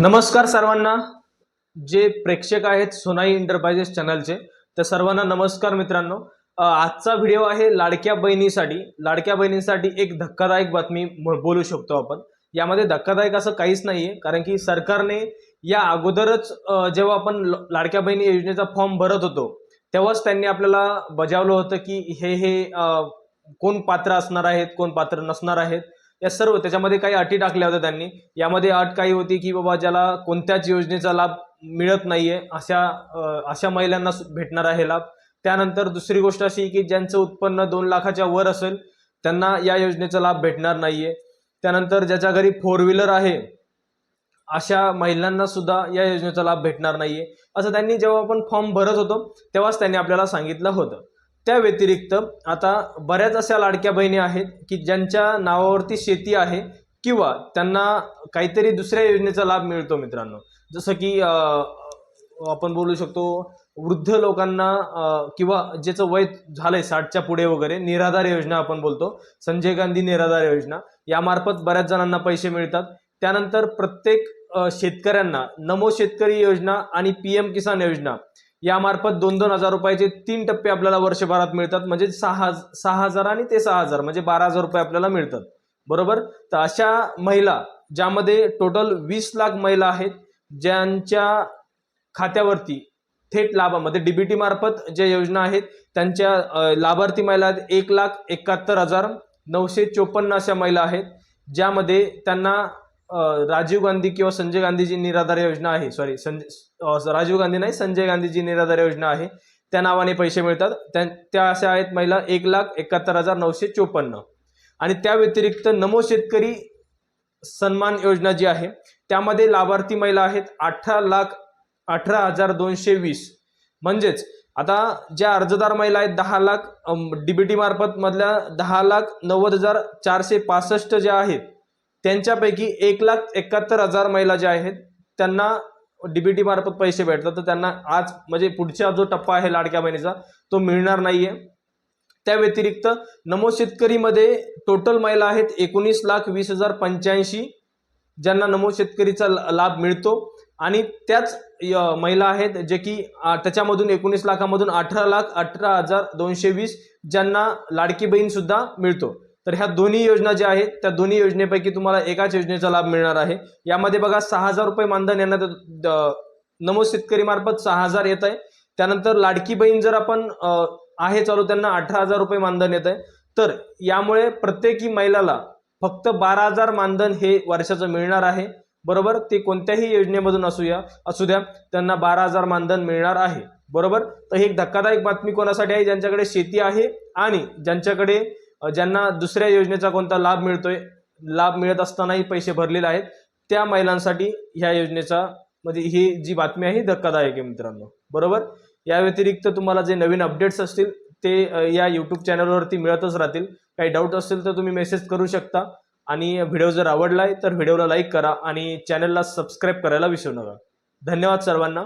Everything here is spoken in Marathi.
नमस्कार सर्वांना. जे प्रेक्षक आहेत सोनाई एंटरप्राइजेस चॅनलचे त्या सर्वांना नमस्कार मित्रांनो. आजचा व्हिडिओ आहे लाडक्या बहिणीसाठी. लाडक्या बहिणीसाठी एक धक्कादायक बातमी बोलू शकतो आपण. यामध्ये धक्कादायक असं काहीच नाहीये कारण की सरकारने या अगोदरच जेव्हा आपण ल- लाडक्या बहिणी योजनेचा फॉर्म भरत होतो तेव्हाच त्यांनी आपल्याला बजावलं होतं की हे हे कोण पात्र असणार आहेत कोण पात्र नसणार आहेत. या सर्व त्याच्यामध्ये काही अटी टाकल्या होत्या त्यांनी. यामध्ये अट काही होती की बाबा ज्याला कोणत्याच योजनेचा लाभ मिळत नाहीये अशा अशा महिलांना भेटणार आहे लाभ. त्यानंतर दुसरी गोष्ट अशी की ज्यांचं उत्पन्न दोन लाखाच्या वर असेल त्यांना या योजनेचा लाभ भेटणार नाहीये. त्यानंतर ज्याच्या घरी फोर व्हीलर आहे अशा महिलांना सुद्धा या योजनेचा लाभ भेटणार नाहीये. असं त्यांनी जेव्हा आपण फॉर्म भरत होतो तेव्हाच त्यांनी आपल्याला सांगितलं होतं. त्या व्यतिरिक्त आता बऱ्याच अशा लाडक्या बहिणी आहेत की ज्यांच्या नावावरती शेती आहे किंवा त्यांना काहीतरी दुसऱ्या योजनेचा लाभ मिळतो मित्रांनो. जसं की आपण बोलू शकतो वृद्ध लोकांना किंवा ज्याचं वय झालंय साठच्या पुढे वगैरे निराधार योजना आपण बोलतो. संजय गांधी निराधार योजना. यामार्फत बऱ्याच जणांना पैसे मिळतात. त्यानंतर प्रत्येक शेतकऱ्यांना नमो शेतकरी योजना आणि पी एम किसान योजना यामार्फत दोन दोन हजार रुपयाचे तीन टप्पे आपल्याला वर्षभरात मिळतात. म्हणजे सहा सहा हजार आणि ते सहा हजार म्हणजे बारा हजार रुपये आपल्याला मिळतात. बरोबर? तर अशा महिला ज्यामध्ये टोटल वीस लाख महिला आहेत ज्यांच्या खात्यावरती थेट लाभामध्ये डीबीटी मार्फत ज्या योजना आहेत त्यांच्या लाभार्थी महिला आहेत एक लाख एकाहत्तर हजार नऊशे चोपन्न अशा महिला आहेत ज्यामध्ये त्यांना राजीव गांधी किंवा संजय गांधीजी निराधार योजना आहे. सॉरी संजय राजीव गांधी नाही संजय गांधीजी निराधार योजना आहे. त्या नावाने पैसे मिळतात. त्या त्या अशा आहेत महिला एक लाख एकाहत्तर हजार नऊशे चोपन्न. आणि त्या व्यतिरिक्त नमो शेतकरी सन्मान योजना जी आहे त्यामध्ये लाभार्थी महिला आहेत अठरा लाख अठरा हजार दोनशे वीस. म्हणजेच आता ज्या अर्जदार महिला आहेत दहा लाख डीबीटी मार्फत मधल्या दहा लाख नव्वद हजार चारशे पासष्ट ज्या आहेत त्यांच्यापैकी एक लाख एकाहत्तर हजार महिला ज्या आहेत त्यांना डीबीटी मार्फत पैसे भेटतात. तर त्यांना आज म्हणजे पुढचा जो टप्पा आहे लाडक्या बहिणीचा तो मिळणार नाहीये. त्या व्यतिरिक्त नमो शेतकरीमध्ये टोटल महिला आहेत एकोणीस लाख वीस हजार पंच्याऐंशी ज्यांना नमो शेतकरीचा लाभ मिळतो. आणि त्याच य- महिला आहेत जे की त्याच्यामधून एकोणीस लाखामधून अठरा लाख अठरा हजार दोनशे वीस ज्यांना लाडकी बहीण सुद्धा मिळतो. तर ह्या दोन्ही योजना ज्या आहेत त्या दोन्ही योजनेपैकी तुम्हाला एकाच योजनेचा लाभ मिळणार आहे. यामध्ये बघा सहा हजार रुपये मानधन यांना द- नमो शेतकरी मार्फत सहा हजार येत आहे. त्यानंतर लाडकी बहीण जर आपण आहे चालू त्यांना अठरा हजार रुपये मानधन येत आहे. तर यामुळे प्रत्येकी महिलाला फक्त बारा हजार मानधन हे वर्षाचं मिळणार आहे. बरोबर? ते कोणत्याही योजनेमधून असूया असू द्या त्यांना बारा हजार मानधन मिळणार आहे. बरोबर? तर ही एक धक्कादायक बातमी कोणासाठी आहे? ज्यांच्याकडे शेती आहे आणि ज्यांच्याकडे ज्यांना दुसऱ्या योजनेचा कोणता लाभ मिळतोय लाभ मिळत असतानाही पैसे भरलेले आहेत त्या महिलांसाठी ह्या योजनेचा म्हणजे ही जी बातमी आहे ही धक्कादायक आहे मित्रांनो. बरोबर? या व्यतिरिक्त तुम्हाला जे नवीन अपडेट्स असतील ते या यूट्यूब चॅनलवरती मिळतच राहतील. काही डाऊट असतील तर तुम्ही मेसेज करू शकता. आणि व्हिडिओ जर आवडलाय तर व्हिडिओला लाईक करा आणि चॅनलला सबस्क्राईब करायला विसरू नका. धन्यवाद सर्वांना.